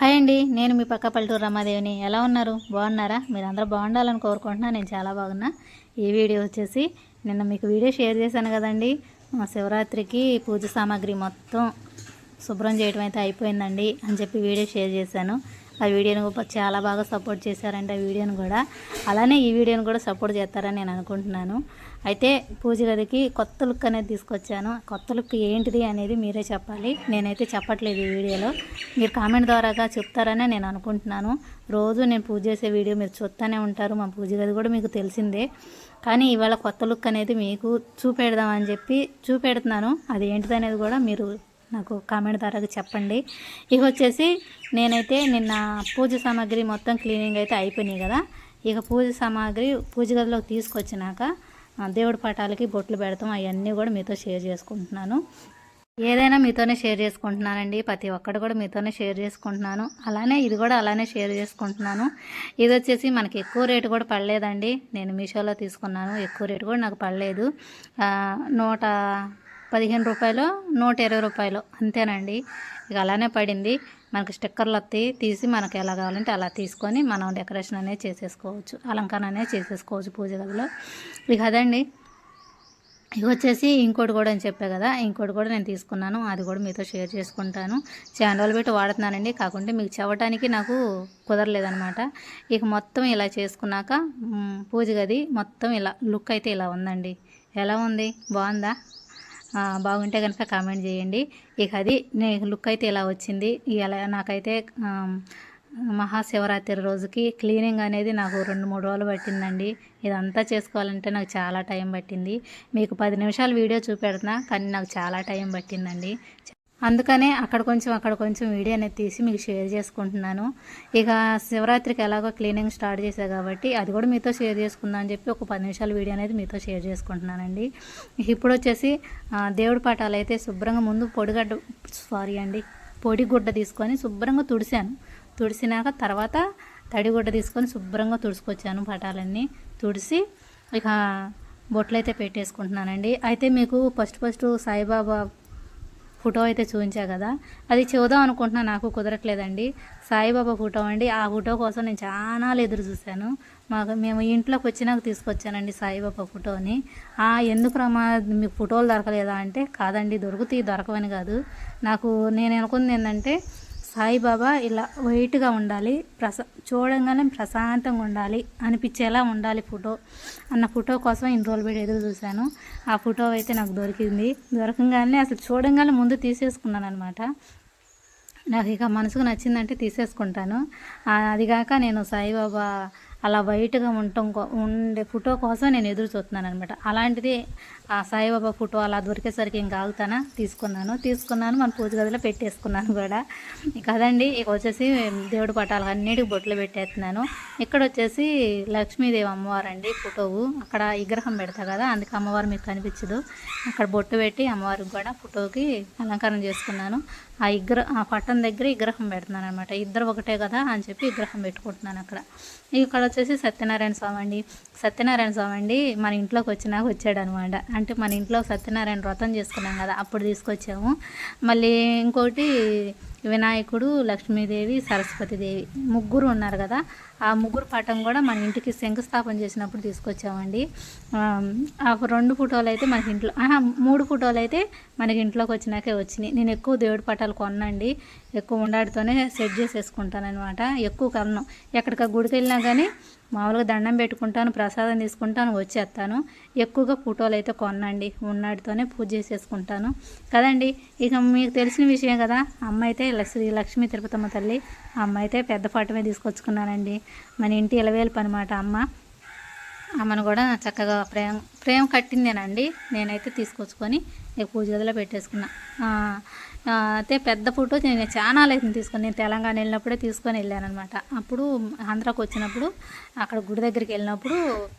Hi అండి నేను మీ పక్క పల్లెటూరు రమాదేవిని. ఎలా ఉన్నారు? బాగున్నారా? మీరు అందరూ బాగుండాలని కోరుకుంటున్నా నేను చాలా బాగున్నా. ఈ వీడియో వచ్చేసి నిన్న మీకు వీడియో షేర్ చేశాను కదండి. శివరాత్రికి పూజ సామాగ్రి మొత్తం శుభ్రం చేయడం అయితే అయిపోయిందండి అని చెప్పి వీడియో షేర్ చేశాను. ఆ వీడియోని కూడా చాలా బాగా సపోర్ట్ చేశారండి ఆ వీడియోని కూడా. అలానే ఈ వీడియోని కూడా సపోర్ట్ చేస్తారని నేను అనుకుంటున్నాను. అయితే పూజ గదికి కొత్త లుక్ అనేది తీసుకొచ్చాను. కొత్త లుక్ ఏంటిది అనేది మీరే చెప్పాలి. నేనైతే చెప్పట్లేదు ఈ వీడియోలో. మీరు కామెంట్ ద్వారాగా చెప్తారనే నేను అనుకుంటున్నాను. రోజు నేను పూజ చేసే వీడియో మీరు చూస్తూనే ఉంటారు. మా పూజ గది కూడా మీకు తెలిసిందే. కానీ ఇవాళ కొత్త లుక్ అనేది మీకు చూపెడదామని చెప్పి చూపెడుతున్నాను. అది ఏంటిది అనేది కూడా మీరు నాకు కామెంట్ ద్వారా చెప్పండి. ఇక వచ్చేసి నేనైతే నిన్న పూజ సామాగ్రి మొత్తం క్లీనింగ్ అయితే అయిపోయినాయి కదా. ఇక పూజ సామాగ్రి పూజ గదిలోకి తీసుకొచ్చినాక దేవుడి పటాలకి బొట్లు పెడతాం అవన్నీ కూడా మీతో షేర్ చేసుకుంటున్నాను. ఏదైనా మీతోనే షేర్ చేసుకుంటున్నానండి. ప్రతి ఒక్కటి కూడా మీతోనే షేర్ చేసుకుంటున్నాను. అలానే ఇది కూడా అలానే షేర్ చేసుకుంటున్నాను. ఇది వచ్చేసి మనకి ఎక్కువ రేటు కూడా పడలేదండి. నేను మీషోలో తీసుకున్నాను. ఎక్కువ రేటు కూడా నాకు పడలేదు. నూట పదిహేను రూపాయలు నూట ఇరవై రూపాయలు. అంతేనండి. ఇక అలానే పడింది. మనకి స్టిక్కర్లు వస్తాయి తీసి మనకి ఎలా కావాలంటే అలా తీసుకొని మనం డెకరేషన్ అనేది చేసేసుకోవచ్చు. అలంకరణ అనేది చేసేసుకోవచ్చు పూజ గదిలో. ఇక అదండి. ఇవి వచ్చేసి ఇంకోటి కూడా అని చెప్పే కదా. ఇంకోటి కూడా నేను తీసుకున్నాను. అది కూడా మీతో షేర్ చేసుకుంటాను. చాలా పెట్టి వాడుతున్నానండి. కాకుంటే మీకు చెప్పడానికి నాకు కుదరలేదనమాట ఇక మొత్తం ఇలా చేసుకున్నాక పూజ గది మొత్తం ఇలా లుక్ అయితే ఇలా ఉందండి. ఎలా ఉంది? బాగుందా? బాగుంటే కనుక కామెంట్ చేయండి. ఇక అది నే లుక్ అయితే ఇలా వచ్చింది? ఇలా నాకైతే మహాశివరాత్రి రోజుకి క్లీనింగ్ అనేది నాకు రెండు మూడు రోజులు పట్టిందండి. ఇదంతా చేసుకోవాలంటే నాకు చాలా టైం పట్టింది. మీకు పది నిమిషాలు వీడియో చూపెడుతున్నా కానీ నాకు చాలా టైం పట్టిందండి. అందుకనే అక్కడ కొంచెం అక్కడ కొంచెం వీడియో అనేది తీసి మీకు షేర్ చేసుకుంటున్నాను. ఇక శివరాత్రికి ఎలాగో క్లీనింగ్ స్టార్ట్ చేశా కాబట్టి అది కూడా మీతో షేర్ చేసుకుందాం అని చెప్పి ఒక పది నిమిషాల వీడియో అనేది మీతో షేర్ చేసుకుంటున్నానండి. ఇప్పుడు వచ్చేసి దేవుడి పటాలు అయితే శుభ్రంగా ముందు పొడిగడ్డ సారీ అండి పొడిగుడ్డ తీసుకొని శుభ్రంగా తుడిసాను తుడిసినాక తర్వాత తడిగుడ్డ తీసుకొని శుభ్రంగా తుడుచుకొచ్చాను పటాలన్నీ తుడిసి ఇక బొట్లు అయితే పెట్టేసుకుంటున్నానండి. అయితే మీకు ఫస్ట్ ఫస్ట్ సాయిబాబా ఫోటో అయితే చూపించా కదా. అది చూద్దాం అనుకుంటున్నా నాకు కుదరట్లేదండి. సాయిబాబా ఫోటో అండి. ఆ ఫోటో కోసం నేను చాలా ఎదురు చూశాను. మాకు మేము ఇంట్లోకి వచ్చినాక తీసుకొచ్చానండి సాయిబాబా ఫోటోని. "ఆ, ఎందుకు రమ్మా మీకు ఫోటోలు దొరకలేదా అంటే కాదండి దొరుకుతాయి దొరకవని కాదు. నాకు నేను అనుకుంది ఏంటంటే సాయిబాబా ఇలా వైట్గా ఉండాలి ప్రస చూడంగానే ప్రశాంతంగా ఉండాలి అనిపించేలా ఉండాలి ఫోటో. అన్న ఫోటో కోసం ఇన్ని రోజులు పెట్టి ఎదురు చూశాను. ఆ ఫోటో అయితే నాకు దొరికింది. దొరకంగానే అసలు చూడంగానే ముందు తీసేసుకున్నాను అనమాట నాకు ఇక మనసుకు నచ్చిందంటే తీసేసుకుంటాను. అదిగాక అది కాక నేను సాయిబాబా అలా వైట్గా ఉండటం కో- ఉండే ఫోటో కోసం నేను ఎదురు చూస్తున్నాను అనమాట అలాంటిది ఆ సాయిబాబా ఫోటో అలా దొరికేసరికి ఇంకా ఆగుతానా? తీసుకున్నాను. తీసుకున్నాను. మన పూజ గదిలో పెట్టేసుకున్నాను కూడా. కదండి ఇక వచ్చేసి దేవుడి పటాలు అన్నిటికి బొట్లు పెట్టేస్తున్నాను. ఇక్కడ వచ్చేసి లక్ష్మీదేవి అమ్మవారు అండి ఫోటోవు అక్కడ విగ్రహం పెడతా కదా అందుకే అమ్మవారు మీకు కనిపించదు. అక్కడ బొట్టు పెట్టి అమ్మవారికి కూడా ఫోటోకి అలంకరణ చేసుకున్నాను. ఆ విగ్రహ ఆ పట్టం దగ్గర విగ్రహం పెడుతున్నాను అనమాట ఇద్దరు ఒకటే కదా అని చెప్పి విగ్రహం పెట్టుకుంటున్నాను అక్కడ. ఇక్కడ వచ్చేసి సత్యనారాయణ స్వామి అండి సత్యనారాయణ స్వామి అండి మన ఇంట్లోకి వచ్చినాక వచ్చాడు అనమాట అంటే మన ఇంట్లో సత్యనారాయణ వ్రతం చేసుకున్నాం కదా అప్పుడు తీసుకొచ్చాము. మళ్ళీ ఇంకోటి వినాయకుడు లక్ష్మీదేవి సరస్వతిదేవి ముగ్గురు ఉన్నారు కదా. ఆ ముగ్గురు పటం కూడా మన ఇంటికి శంకుస్థాపన చేసినప్పుడు తీసుకొచ్చామండి. ఆ, రెండు ఫోటోలు అయితే మనకి ఇంట్లో మూడు ఫోటోలు అయితే మనకి ఇంట్లోకి వచ్చినాకే వచ్చినాయి. నేను ఎక్కువ దేవుడి పటాలు కొనండి ఎక్కువ ఉండాడితోనే సెట్ చేసేసుకుంటాను అనమాట ఎక్కువ కొనను. ఎక్కడికి గుడికి వెళ్ళినా కానీ మామూలుగా దండం పెట్టుకుంటాను ప్రసాదం తీసుకుంటాను వచ్చేస్తాను. ఎక్కువగా ఫోటోలు అయితే కొనండి ఉన్నాటితోనే పూజ చేసేసుకుంటాను. కదండి ఇక మీకు తెలిసిన విషయం కదా అమ్మ అయితే శ్రీ లక్ష్మీ తిరుపతమ్మ తల్లి. అమ్మ అయితే పెద్ద పటమే తీసుకొచ్చుకున్నానండి. మన ఇంటి ఇలవేలుపు పనిమాట అమ్మ. అమ్మను కూడా చక్కగా ప్రేమ ప్రేమ కట్టిందేనండి. నేనైతే తీసుకొచ్చుకొని ఇక పూజ గదిలో పెట్టేసుకున్నా. అయితే పెద్ద ఫోటో నేను చాలా అయితే తీసుకొని నేను తెలంగాణ వెళ్ళినప్పుడే తీసుకొని వెళ్ళాను అనమాట అప్పుడు ఆంధ్రాకి వచ్చినప్పుడు అక్కడ గుడి దగ్గరికి వెళ్ళినప్పుడు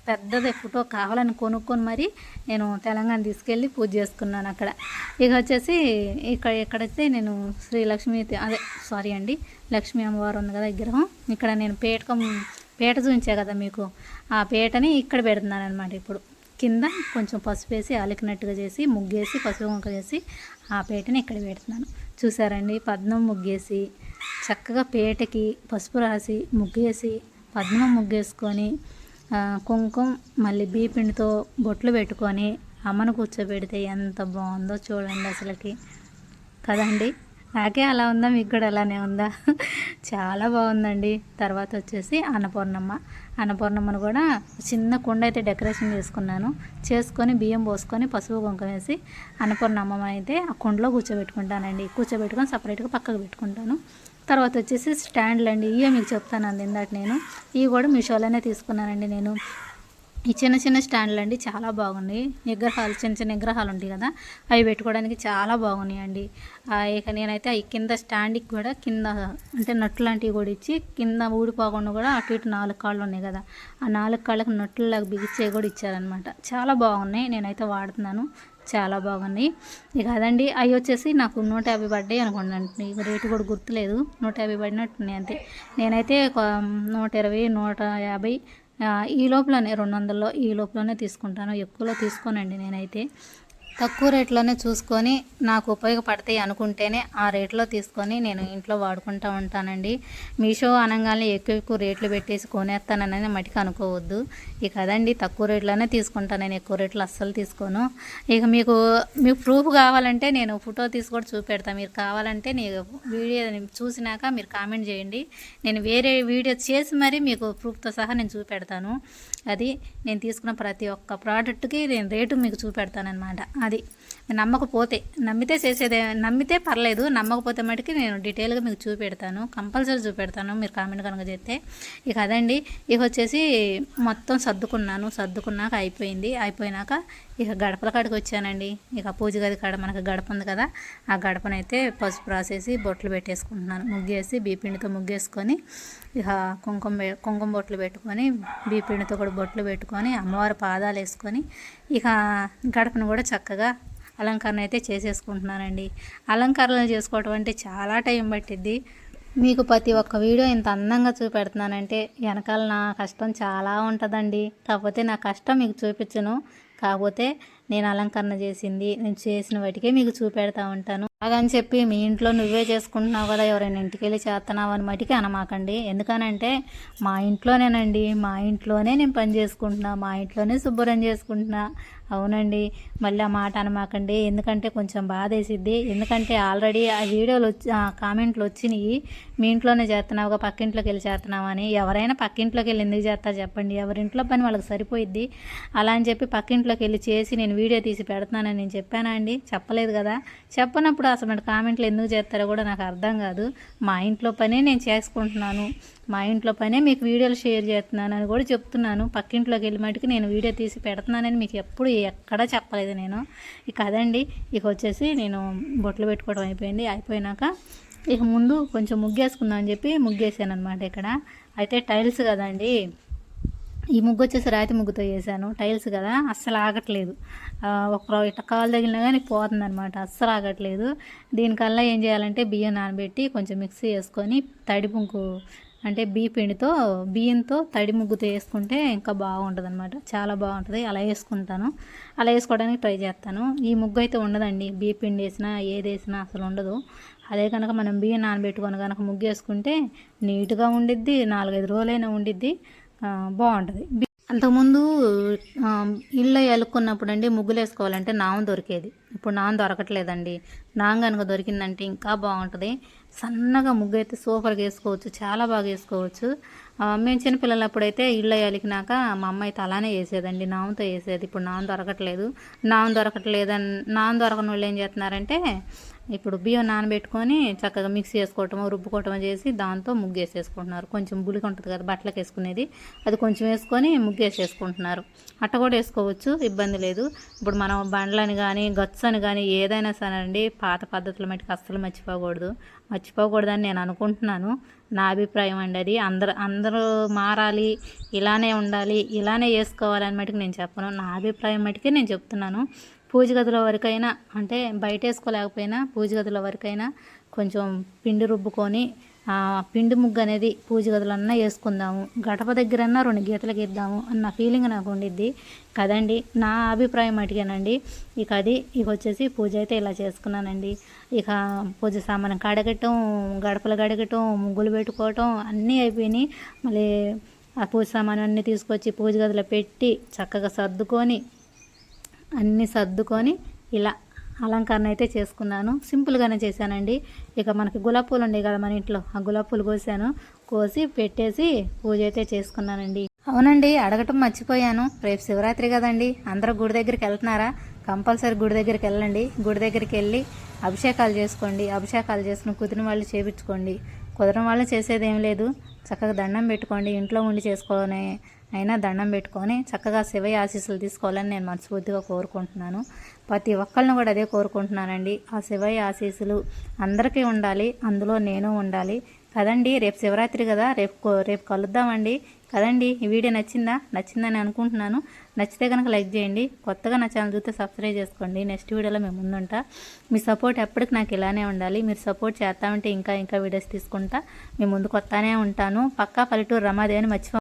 పెద్దదే ఫోటో కావాలని కొనుక్కొని మరి నేను తెలంగాణ తీసుకెళ్ళి పూజ చేసుకున్నాను అక్కడ. ఇక వచ్చేసి ఇక్కడ ఇక్కడైతే నేను శ్రీ లక్ష్మీ అదే సారీ అండి లక్ష్మీ అమ్మవారు ఉంది కదా విగ్రహం ఇక్కడ నేను పేటకం పేట చూపించా కదా మీకు. ఆ పేటని ఇక్కడ పెడుతున్నాను అనమాట ఇప్పుడు. కింద కొంచెం పసుపు వేసి అలికినట్టుగా చేసి ముగ్గేసి పసుపు ముక్క చేసి ఆ పేటని ఇక్కడ పెడుతున్నాను. చూసారండి? పద్మం ముగ్గేసి చక్కగా పేటకి పసుపు రాసి ముగ్గేసి పద్మం ముగ్గేసుకొని కుంకుమ మళ్ళీ బీపిండితో బొట్లు పెట్టుకొని అమ్మను కూర్చోబెడితే ఎంత బాగుందో చూడండి అసలుకి. కదండి? నాకే అలా ఉందా? మీకు కూడా అలానే ఉందా? చాలా బాగుందండి. తర్వాత వచ్చేసి అన్నపూర్ణమ్మ. అన్నపూర్ణమ్మను కూడా చిన్న కుండ అయితే డెకరేషన్ చేసుకున్నాను. చేసుకొని బియ్యం పోసుకొని పసుపు కుంకుమ వేసి అన్నపూర్ణమ్మ అయితే ఆ కుండలో కూర్చోబెట్టుకుంటానండి. కూర్చోబెట్టుకొని సపరేట్గా పక్కకు పెట్టుకుంటాను. తర్వాత వచ్చేసి స్టాండ్లు అండి ఇవే మీకు చెప్తాను అంది ఇందాక నేను. ఇవి కూడా మీషోలోనే తీసుకున్నానండి నేను. ఈ చిన్న చిన్న స్టాండ్లు అండి చాలా బాగున్నాయి. విగ్రహాలు చిన్న చిన్న విగ్రహాలు ఉంటాయి కదా అవి పెట్టుకోవడానికి చాలా బాగున్నాయి అండి ఇక నేనైతే ఈ కింద స్టాండ్కి కూడా కింద అంటే నట్లు లాంటివి కూడా ఇచ్చి కింద ఊడిపోకుండా కూడా అటు ఇటు నాలుగు కాళ్ళు ఉన్నాయి కదా ఆ నాలుగు కాళ్ళకు నట్లులాగా బిగిచ్చే కూడా ఇచ్చారనమాట చాలా బాగున్నాయి నేనైతే వాడుతున్నాను చాలా బాగున్నాయి. ఇక అదండి అవి వచ్చేసి నాకు నూట యాభై పడ్డాయి అనుకోండి ఇక రేటు కూడా గుర్తులేదు నూట యాభై పడినట్టున్నాయి అంతే. నేనైతే ఒక నూట ఇరవై నూట యాభై ఈ లోపలనే రెండు వందల్లో ఈ లోపలనే తీసుకుంటాను. ఎక్కువలో తీసుకోనండి నేనైతే. తక్కువ రేట్లోనే చూసుకొని నాకు ఉపయోగపడతాయి అనుకుంటేనే ఆ రేట్లో తీసుకొని నేను ఇంట్లో వాడుకుంటూ ఉంటానండి. మీషో అనగానే ఎక్కువ ఎక్కువ రేట్లు పెట్టేసి కొనేస్తానని మటుకు అనుకోవద్దు. ఇక అదండి తక్కువ రేట్లోనే తీసుకుంటాను నేను ఎక్కువ రేట్లు అస్సలు తీసుకోను. ఇక మీకు మీకు ప్రూఫ్ కావాలంటే నేను ఫోటో తీసి కూడా చూపెడతాను మీరు కావాలంటే నేను వీడియో చూసినాక మీరు కామెంట్ చేయండి. నేను వేరే వీడియో చేసి మరీ మీకు ప్రూఫ్తో సహా నేను చూపెడతాను. అది నేను తీసుకున్న ప్రతి ఒక్క ప్రోడక్ట్కి నేను రేటు మీకు చూపెడతానమాట అది నమ్మకపోతే నమ్మితే చేసేదే నమ్మితే పర్లేదు నమ్మకపోతే మటుకి నేను డీటెయిల్గా మీకు చూపెడతాను కంపల్సరీ చూపెడతాను మీరు కామెంట్ కనుక చేస్తే. ఇక అదండి ఇక వచ్చేసి మొత్తం సర్దుకున్నాను సర్దుకున్నాక అయిపోయింది అయిపోయినాక ఇక గడపల కాడికి వచ్చానండి. ఇక పూజ గది కాడ మనకు గడప ఉంది కదా ఆ గడపనైతే పసుపు రాసేసి బొట్లు పెట్టేసుకుంటున్నాను. ముగ్గేసి బీపిండితో ముగ్గేసుకొని ఇక కుంకుమ కుంకుమ బొట్లు పెట్టుకొని బీపిండితో కూడా బొట్లు పెట్టుకొని అమ్మవారి పాదాలు వేసుకొని ఇక గడపను కూడా చక్కగా అలంకరణ అయితే చేసేసుకుంటున్నానండి. అలంకరణలు చేసుకోవటం అంటే చాలా టైం పట్టిద్ది. మీకు ప్రతి ఒక్క వీడియో ఇంత అందంగా చూపెడుతున్నానంటే వెనకాల నా కష్టం చాలా ఉంటుందండి. కాకపోతే నా కష్టం మీకు చూపించను. కాకపోతే నేను అలంకరణ చేసింది నేను చేసిన వాటికే మీకు చూపెడతా ఉంటాను. అలాగని చెప్పి మీ ఇంట్లో నువ్వే చేసుకుంటున్నావు కదా ఎవరైనా ఇంటికి వెళ్ళి చేస్తున్నావు అని మటుకి అనమాకండి. ఎందుకనంటే మా ఇంట్లోనేనండి. మా ఇంట్లోనే నేను పని చేసుకుంటున్నా. మా ఇంట్లోనే శుభ్రం చేసుకుంటున్నా. అవునండి. మళ్ళీ ఆ మాట అనమాకండి. ఎందుకంటే కొంచెం బాధ వేసిద్ది ఎందుకంటే ఆల్రెడీ ఆ వీడియోలు వచ్చి ఆ కామెంట్లు వచ్చినాయి. మీ ఇంట్లోనే చేస్తున్నావుగా పక్కింట్లోకి వెళ్ళి చేస్తున్నావు అని ఎవరైనా పక్కింట్లోకి వెళ్ళి ఎందుకు చేస్తారు చెప్పండి. ఎవరింట్లో పని వాళ్ళకి సరిపోయిద్ది. అలా అని చెప్పి పక్కింట్లోకి వెళ్ళి చేసి నేను వీడియో తీసి పెడుతున్నానని నేను చెప్పానా అండి? చెప్పలేదు కదా. చెప్పనప్పుడు అసలు కామెంట్లు ఎందుకు చేస్తారో కూడా నాకు అర్థం కాదు. మా ఇంట్లో పనే నేను చేసుకుంటున్నాను. మా ఇంట్లో పనే మీకు వీడియోలు షేర్ చేస్తున్నాను అని కూడా చెప్తున్నాను. పక్కింట్లోకి వెళ్ళి మటుకు నేను వీడియో తీసి పెడుతున్నానని మీకు ఎప్పుడు ఎక్కడా చెప్పలేదు నేను. ఇక అదండి. ఇక వచ్చేసి నేను బొట్లు పెట్టుకోవడం అయిపోయింది. అయిపోయినాక ఇక ముందు కొంచెం ముగ్గేసుకుందాం అని చెప్పి ముగ్గేసాను అనమాట ఇక్కడ. అయితే టైల్స్ కదండి. ఈ ముగ్గు వచ్చేసి రాతి ముగ్గుతో వేసాను టైల్స్ కదా అస్సలు ఆగట్లేదు. ఒక ఇట్ట కాలు తగిలినా కానీ పోతుంది అనమాట అస్సలు ఆగట్లేదు. దీనికల్లా ఏం చేయాలంటే బియ్యం నానబెట్టి కొంచెం మిక్సీ వేసుకొని తడి పుంకు అంటే బియ్య పిండితో బియ్యంతో తడి ముగ్గుతో వేసుకుంటే ఇంకా బాగుంటుంది అనమాట చాలా బాగుంటుంది. అలా వేసుకుంటాను. అలా వేసుకోవడానికి ట్రై చేస్తాను. ఈ ముగ్గు అయితే ఉండదండి. బియ్య పిండి వేసినా ఏది వేసినా అసలు ఉండదు. అదే కనుక మనం బియ్యం నానబెట్టుకొని కనుక ముగ్గు వేసుకుంటే నీట్గా ఉండిద్ది. నాలుగైదు రోజులైనా ఉండిద్ది. బాగుంటుంది. అంతకుముందు ఇల్లు ఎలుక్కున్నప్పుడు అండి ముగ్గులు వేసుకోవాలంటే నావం దొరికేది. ఇప్పుడు నాం దొరకట్లేదండి. నాం కనుక దొరికిందంటే ఇంకా బాగుంటుంది. సన్నగా ముగ్గు అయితే సూపర్గా వేసుకోవచ్చు చాలా బాగా వేసుకోవచ్చు. మేము చిన్నపిల్లలు అప్పుడైతే ఇల్లు అలికినాక మా అమ్మ అయితే అలానే వేసేదండి. నాంతో వేసేది. ఇప్పుడు నాం దొరకట్లేదు. నాం దొరకట్లేదని నాం దొరకని వాళ్ళు ఏం చేస్తున్నారంటే ఇప్పుడు బియ్యం నానబెట్టుకొని చక్కగా మిక్స్ చేసుకోవటము రుబ్బుకోవటం చేసి దాంతో ముగ్గు వేసేసుకుంటున్నారు కొంచెం బులికి ఉంటుంది కదా బట్టలకు వేసుకునేది. అది కొంచెం వేసుకొని ముగ్గు వేసేసుకుంటున్నారు అట్ట కూడా వేసుకోవచ్చు ఇబ్బంది లేదు. ఇప్పుడు మనం బండ్లని కానీ గచ్చు అని కానీ ఏదైనా సరే అండి పాత పద్ధతుల మటుకు అస్సలు మర్చిపోకూడదు. మర్చిపోకూడదని నేను అనుకుంటున్నాను. నా అభిప్రాయం అండి అది. అందరు అందరూ మారాలి ఇలానే ఉండాలి ఇలానే వేసుకోవాలని మటుకు నేను చెప్పను. నా అభిప్రాయం మటుకే నేను చెప్తున్నాను. పూజ గదిలో వరకైనా అంటే బయట వేసుకోలేకపోయినా పూజ గదిలో వరకైనా కొంచెం పిండి రుబ్బుకొని పిండి ముగ్గు అనేది పూజ గదులన్నా వేసుకుందాము. గడప దగ్గరన్నా రెండు గీతలు గీద్దాము అన్న ఫీలింగ్ నాకు ఉండిద్ది. కదండి నా అభిప్రాయం అడిగానండి. ఇక అది ఇక వచ్చేసి పూజ అయితే ఇలా చేసుకున్నానండి. ఇక పూజ సామాన్ కడగటం గడపలు కడగటం ముగ్గులు పెట్టుకోవటం అన్నీ అయిపోయినాయి. మళ్ళీ ఆ పూజ సామాన్ అన్నీ తీసుకొచ్చి పూజ గదిలో పెట్టి చక్కగా సర్దుకొని అన్నీ సర్దుకొని ఇలా అలంకరణ అయితే చేసుకున్నాను. సింపుల్గానే చేశానండి. ఇక మనకి గులాబీ పూలు ఉండే కదా మన ఇంట్లో ఆ గులాబీ పూలు కోసాను. కోసి పెట్టేసి పూజ అయితే చేసుకున్నానండి. అవునండి అడగటం మర్చిపోయాను. రేపు శివరాత్రి కదండి. అందరూ గుడి దగ్గరికి వెళ్తున్నారా? కంపల్సరీ గుడి దగ్గరికి వెళ్ళండి. గుడి దగ్గరికి వెళ్ళి అభిషేకాలు చేసుకోండి. అభిషేకాలు చేసుకుని కుదిరిన వాళ్ళు చేపించుకోండి. కుదరని వాళ్ళు చేసేది ఏం లేదు. చక్కగా దండం పెట్టుకోండి. ఇంట్లో ఉండి చేసుకోనే అయినా దండం పెట్టుకొని చక్కగా శివయ ఆశీస్సులు తీసుకోవాలని నేను మనస్ఫూర్తిగా కోరుకుంటున్నాను. ప్రతి ఒక్కరిని కూడా అదే కోరుకుంటున్నానండి. ఆ శివయ్య ఆశీస్సులు అందరికీ ఉండాలి అందులో నేను ఉండాలి. కదండి రేపు శివరాత్రి కదా రేపు కో- రేపు కలుద్దామండి. కదండి ఈ వీడియో నచ్చిందా? నచ్చిందని అనుకుంటున్నాను. నచ్చితే కనుక లైక్ చేయండి. కొత్తగా నా ఛానల్ చూస్తే సబ్స్క్రైబ్ చేసుకోండి. నెక్స్ట్ వీడియోలో మేము ముందుంటా. మీ సపోర్ట్ ఎప్పటికి నాకు ఇలానే ఉండాలి. మీరు సపోర్ట్ చేస్తా ఉంటే ఇంకా ఇంకా వీడియోస్ తీసుకుంటా. మీ ముందుకు వస్తానే ఉంటాను. పక్కా పల్లెటూరు రమాదేవిని మర్చిపో